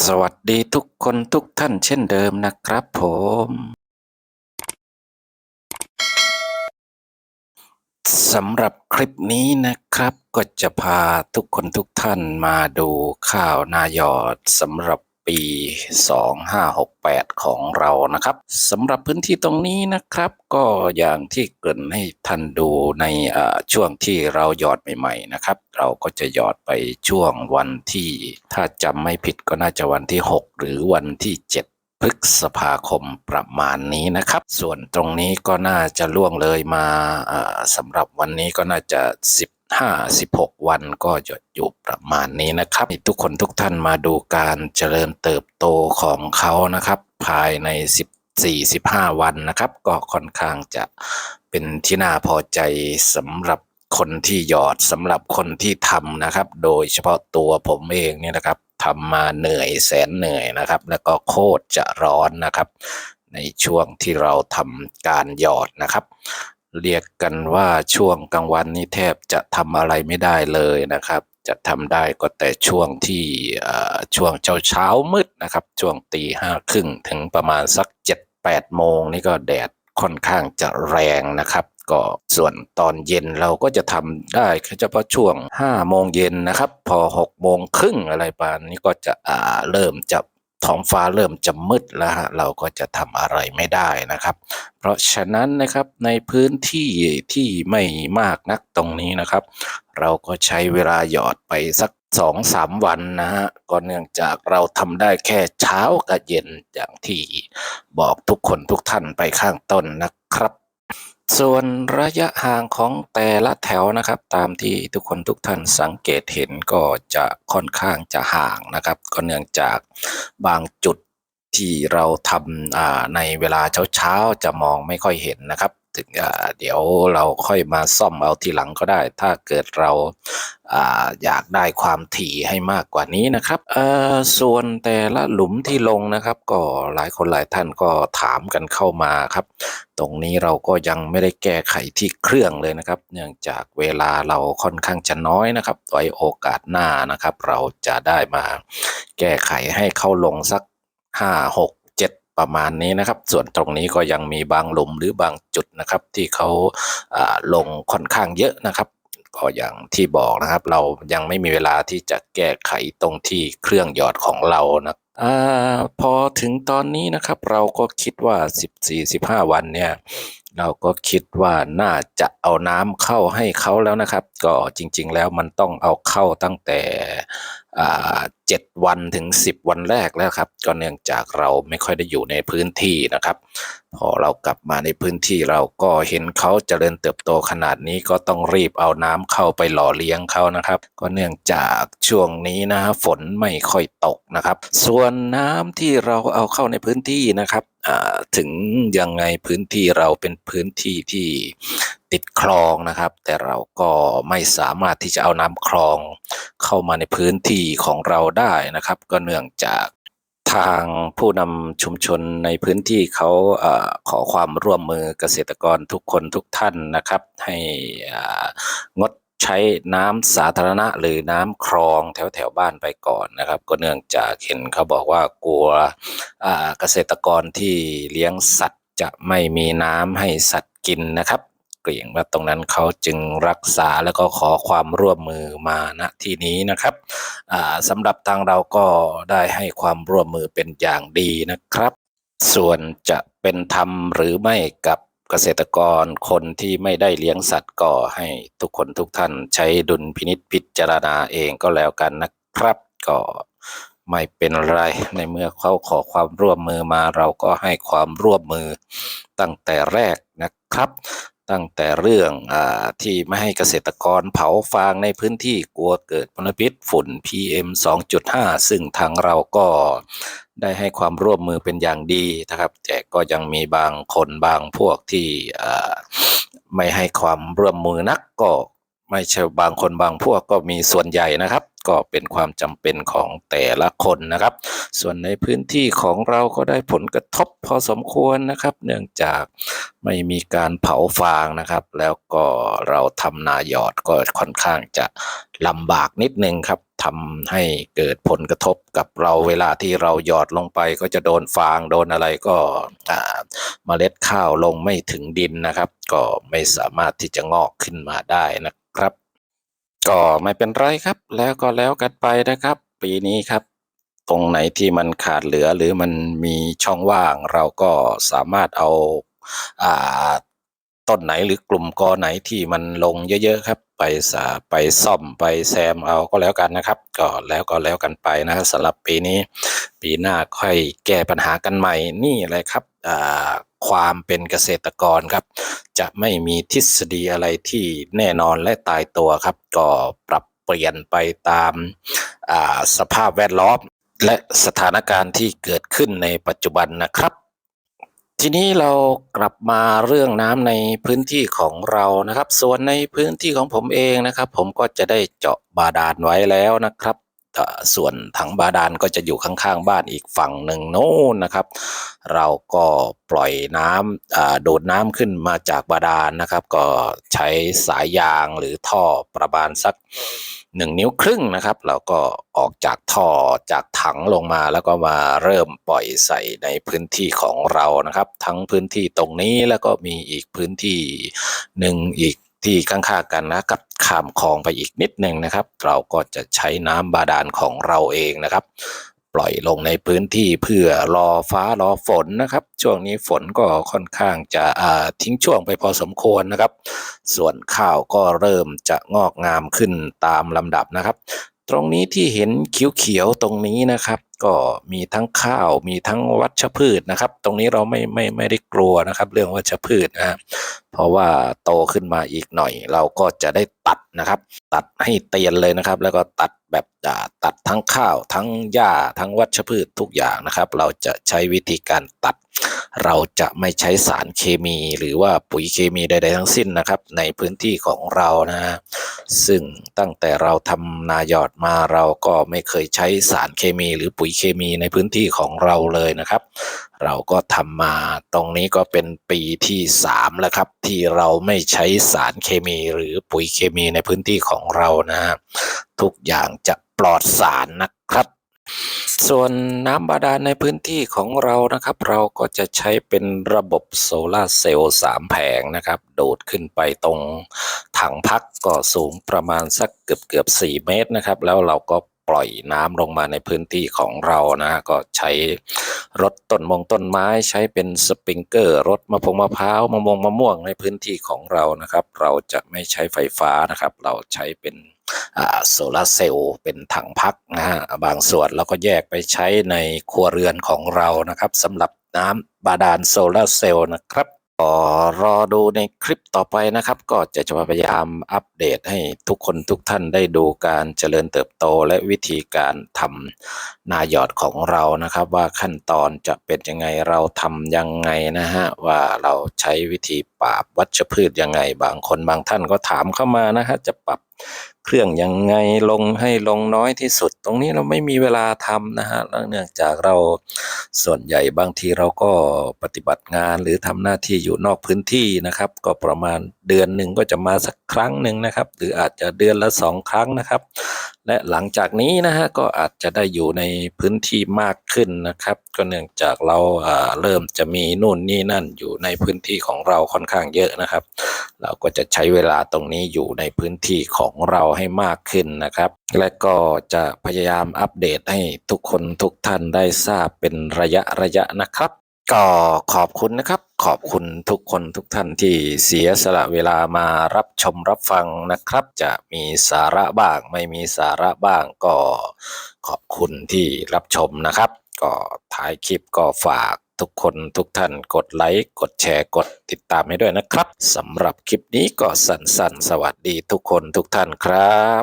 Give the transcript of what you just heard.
สวัสดีทุกคนทุกท่านเช่นเดิมนะครับผม สำหรับคลิปนี้นะครับ ก็จะพาทุกคนทุกท่านมาดูข้าวนายอดสำหรับ ปี 2568 ของเรานะครับสำหรับพื้นที่ตรงนี้นะครับ ก็อย่างที่เกริ่นให้ท่านดูในช่วงที่เราหยอดใหม่ๆนะครับ เราก็จะหยอดไปช่วงวันที่ ถ้าจำไม่ผิดก็น่าจะวันที่ 6 หรือวันที่ 7พฤษภาคมประมาณนี้นะครับ ส่วนตรงนี้ก็น่าจะล่วงเลยมาสำหรับวันนี้ก็น่าจะ15 16วันก็จะอยู่ประมาณนี้นะครับให้ทุกคนทุกท่านมาดูการเจริญเติบโตของเขานะครับ ภายใน 14 15 วันนะครับ ก็ค่อนข้างจะเป็นที่น่าพอใจสำหรับคนที่หยอดสำหรับคนที่ทำนะครับ โดยเฉพาะตัวผมเองเนี่ยนะครับทำมาเหนื่อยแสนเหนื่อยนะครับ แล้วก็โคตรจะร้อนนะครับ ในช่วงที่เราทำการหยอดนะครับ เรียกกันว่าช่วงกลางวันนี้แทบจะทำอะไรไม่ได้เลยนะครับ จะทำได้ก็แต่ช่วงที่ช่วงเช้าเช้ามืดนะครับ ช่วงตีห้าครึ่งถึงประมาณสักเจ็ดแปดโมงนี่ก็แดดค่อนข้างจะแรงนะครับ ก็ส่วนตอนเย็นเราก็จะทำได้เฉพาะช่วงห้าโมงเย็นนะครับ พอหกโมงครึ่งอะไรประมาณนี้ก็จะเริ่มจะ ท้องฟ้าเริ่มจะมืดแล้วฮะเราก็จะทำอะไรไม่ได้นะครับ เพราะฉะนั้นนะครับในพื้นที่ที่ไม่มากนักตรงนี้นะครับ เราก็ใช้เวลาหยอดไปสักสองสามวันนะฮะก็เนื่องจากเราทำได้แค่เช้ากับเย็นอย่างที่บอกทุกคนทุกท่านไปข้างต้นนะครับ ส่วนระยะห่างของแต่ละแถวนะครับ ตามที่ทุกคนทุกท่านสังเกตเห็นก็จะค่อนข้างจะห่างนะครับ ก็เนื่องจากบางจุดที่เราทำในเวลาเช้าๆจะมองไม่ค่อยเห็นนะครับ ถึงเดี๋ยวเราค่อยมาซ่อมเอาทีหลังก็ได้ ถ้าเกิดเราอยากได้ความถี่ให้มากกว่านี้นะครับส่วนแต่ละหลุมที่ลงนะครับ ก็หลายคนหลายท่านก็ถามกันเข้ามาครับ ตรงนี้เราก็ยังไม่ได้แก้ไขที่เครื่องเลยนะครับ เนื่องจากเวลาเราค่อนข้างจะน้อยนะครับไว้โอกาสหน้านะครับ เราจะได้มาแก้ไขให้เข้าลงสักห้าหก ประมาณนี้นะครับ ส่วนตรงนี้ก็ยังมีบางหลุมหรือบางจุดนะครับ ที่เขาลงค่อนข้างเยอะนะครับก็อย่างที่บอกนะครับ เรายังไม่มีเวลาที่จะแก้ไขตรงที่เครื่องหยอดของเรานะอาพอถึงตอนนี้นะครับ เราก็คิดว่า 14-15 วันเนี่ย เราก็คิดว่าน่าจะเอาน้ำเข้าให้เขาแล้วนะครับ ก็จริง ๆ แล้วมันต้องเอาเข้าตั้งแต่อ่าเจ็ดวันถึงสิบวันแรกแล้วครับ ก็เนื่องจากเราไม่ค่อยได้อยู่ในพื้นที่นะครับ พอเรากลับมาในพื้นที่เราก็เห็นเขาเจริญเติบโตขนาดนี้ก็ต้องรีบเอาน้ำเข้าไปหล่อเลี้ยงเขานะครับ ก็เนื่องจากช่วงนี้นะฮะฝนไม่ค่อยตกนะครับ ส่วนน้ำที่เราเอาเข้าในพื้นที่นะครับ ถึงยังไงพื้นที่เราเป็นพื้นที่ที่ติดคลองนะครับ แต่เราก็ไม่สามารถที่จะเอาน้ำคลองเข้ามาในพื้นที่ของเราได้นะครับ ก็เนื่องจากทางผู้นำชุมชนในพื้นที่เขาอขอความร่วมมือเกษตรกรทุกคนทุกท่านนะครับ ให้งด ใช้น้ำสาธารณะหรือน้ำคลองแถวแถวบ้านไปก่อนนะครับ ก็เนื่องจากเห็นเขาบอกว่ากลัวเกษตรกรที่เลี้ยงสัตว์จะไม่มีน้ำให้สัตว์กินนะครับเกรงว่าตรงนั้นเขาจึงรักษาแล้วก็ขอความร่วมมือมาณที่นี้นะครับสำหรับทางเราก็ได้ให้ความร่วมมือเป็นอย่างดีนะครับ ส่วนจะเป็นธรรมหรือไม่กับ เกษตรกรคนที่ไม่ได้เลี้ยงสัตว์ก็ให้ทุกคนทุกท่านใช้ดุลพินิษพิจารณาเองก็แล้วกันนะครับ ก็ไม่เป็นไรในเมื่อเขาขอความร่วมมือมาเราก็ให้ความร่วมมือตั้งแต่แรกนะครับ ตั้งแต่เรื่องอที่ไม่ให้เกษตรกรเผาฟางในพื้นที่กลัวเกิดมลพิษฝุ่น PM 2.5 ซึ่งทางเราก็ได้ให้ความร่วมมือเป็นอย่างดีนะครับ แต่ก็ยังมีบางคนบางพวกที่ไม่ให้ความร่วมมือนักก็ไม่ใช่บางคนบางพวกก็มีส่วนใหญ่นะครับ ก็เป็นความจำเป็นของแต่ละคนนะครับ ส่วนในพื้นที่ของเราก็ได้ผลกระทบพอสมควรนะครับ เนื่องจากไม่มีการเผาฟางนะครับ แล้วก็เราทำนาหยอดก็ค่อนข้างจะลำบากนิดนึงครับทำให้เกิดผลกระทบกับเราเวลาที่เราหยอดลงไปก็จะโดนฟางโดนอะไรก็เมล็ดข้าวลงไม่ถึงดินนะครับ ก็ไม่สามารถที่จะงอกขึ้นมาได้นะ ก็ไม่เป็นไรครับ แล้วก็แล้วกันไปนะครับ ปีนี้ครับ ตรงไหนที่มันขาดเหลือหรือมันมีช่องว่างเราก็สามารถเอาอ่าต้นไหนหรือกลุ่มกอไหนที่มันลงเยอะๆครับ ไปสาไปซ่อมไปแซมเอาก็แล้วกันนะครับ ก็แล้วก็แล้วกันไปนะครับสำหรับปีนี้ ปีหน้าค่อยแก้ปัญหากันใหม่นี่เลยครับอ่า ความเป็นเกษตรกรครับ จะไม่มีทฤษฎีอะไรที่แน่นอนและตายตัวครับ ก็ปรับเปลี่ยนไปตามาสภาพแวดล้อม และสถานการณ์ที่เกิดขึ้นในปัจจุบันนะครับ ทีนี้เรากลับมาเรื่องน้ำในพื้นที่ของเรานะครับ ส่วนในพื้นที่ของผมเองนะครับ ผมก็จะได้เจาะบาดาลไว้แล้วนะครับ ส่วนถังบาดาลก็จะอยู่ข้างๆ บ้านอีกฝั่งหนึ่งโน้นนะครับ เราก็ปล่อยน้ำอ่าดูดน้ำขึ้นมาจากบาดาลนะครับ ก็ใช้สายยางหรือท่อประมาณสักหนึ่งนิ้วครึ่งนะครับ เราก็ออกจากท่อจากถังลงมาแล้วก็มาเริ่มปล่อยใส่ในพื้นที่ของเรานะครับ ทั้งพื้นที่ตรงนี้แล้วก็มีอีกพื้นที่หนึ่งอีก ที่ข้างๆกันนะครับข้ามคลองไปอีกนิดหนึ่งนะครับ เราก็จะใช้น้ำบาดาลของเราเองนะครับ ปล่อยลงในพื้นที่เพื่อรอฟ้ารอฝนนะครับ ช่วงนี้ฝนก็ค่อนข้างจะทิ้งช่วงไปพอสมควรนะครับ ส่วนข้าวก็เริ่มจะงอกงามขึ้นตามลำดับนะครับ ตรงนี้ที่เห็นเขียวๆตรงนี้นะครับ ก็มีทั้งข้าวมีทั้งวัชพืชนะครับ ตรงนี้เราไม่ไม่ไม่ได้กลัวนะครับ เรื่องวัชพืชนะะเพราะว่าโตขึ้นมาอีกหน่อย เราก็จะได้ตัดนะครับ ตัดให้เตียนเลยนะครับ แล้วก็ตัดแบบตัดทั้งข้าว ทั้งหญ้าทั้งวัชพืชทุกอย่างนะครับ เราจะใช้วิธีการตัด เราจะไม่ใช้สารเคมี หรือว่าปุ๋ยเคมีใดๆทั้งสิ้นนะครับ ในพื้นที่ของเรานะฮะซึ่งตั้งแต่เราทำนายอดมาเราก็ไม่เคยใช้สารเคมีหรือปุ๋ยเคมีในพื้นที่ของเราเลยนะครับ เราก็ทำมาตรงนี้ก็เป็นปีที่สามแล้วครับ ที่เราไม่ใช้สารเคมีหรือปุ๋ยเคมีในพื้นที่ของเรานะฮะทุกอย่างจะปลอดสารนะครับส่วนน้ำบาดาลในพื้นที่ของเรานะครับ เราก็จะใช้เป็นระบบโซลาร์เซลล์สามแผงนะครับ โดดขึ้นไปตรงถังพักก็สูงประมาณสักเกือบเกือบสี่เมตรนะครับ แล้วเราก็ ปล่อยน้ำลงมาในพื้นที่ของเรานะ ก็ใช้รถต้นมงต้นไม้ใช้เป็นสปริงเกอร์รถมะพงมะพร้าวมะม่วงมะม่วงในพื้นที่ของเรานะครับ เราจะไม่ใช้ไฟฟ้านะครับ เราใช้เป็นโซลาร์เซลล์เป็นถังพักนะฮะบางส่วนเราก็แยกไปใช้ในครัวเรือนของเรานะครับสำหรับน้ำบาดาลโซลาร์เซลล์นะครับ ก็รอดูในคลิปต่อไปนะครับ ก็จะจะพยายามอัปเดตให้ทุกคนทุกท่านได้ดูการเจริญเติบโตและวิธีการทำนาหยอดของเรานะครับ ว่าขั้นตอนจะเป็นยังไงเราทำยังไงนะฮะว่าเราใช้วิธี ปราบวัชพืชยังไง บางคนบางท่านก็ถามเข้ามานะฮะจะปรับเครื่องยังไงลงให้ลงน้อยที่สุด ตรงนี้เราไม่มีเวลาทำนะฮะเนื่องจากเราส่วนใหญ่บางทีเราก็ปฏิบัติงานหรือทำหน้าที่อยู่นอกพื้นที่นะครับ ก็ประมาณเดือนหนึ่งก็จะมาสักครั้งหนึ่งนะครับ หรืออาจจะเดือนละสองครั้งนะครับ และหลังจากนี้นะฮะก็อาจจะได้อยู่ในพื้นที่มากขึ้นนะครับ ก็เนื่องจากเราเริ่มจะมีนู่นนี่นั่นอยู่ในพื้นที่ของเราค่อนข้างเยอะนะครับ เราก็จะใช้เวลาตรงนี้อยู่ในพื้นที่ของเราให้มากขึ้นนะครับ และก็จะพยายามอัปเดตให้ทุกคนทุกท่านได้ทราบเป็นระยะระยะนะครับ ก็ขอบคุณนะครับ ขอบคุณทุกคนทุกท่านที่เสียสละเวลามารับชมรับฟังนะครับ จะมีสาระบ้าง ไม่มีสาระบ้างก็ขอบคุณที่รับชมนะครับ ก็ท้ายคลิปก็ฝากทุกคนทุกท่านกดไลค์กดแชร์กดติดตามให้ด้วยนะครับสำหรับคลิปนี้ก็สั้นๆสวัสดีทุกคนทุกท่านครับ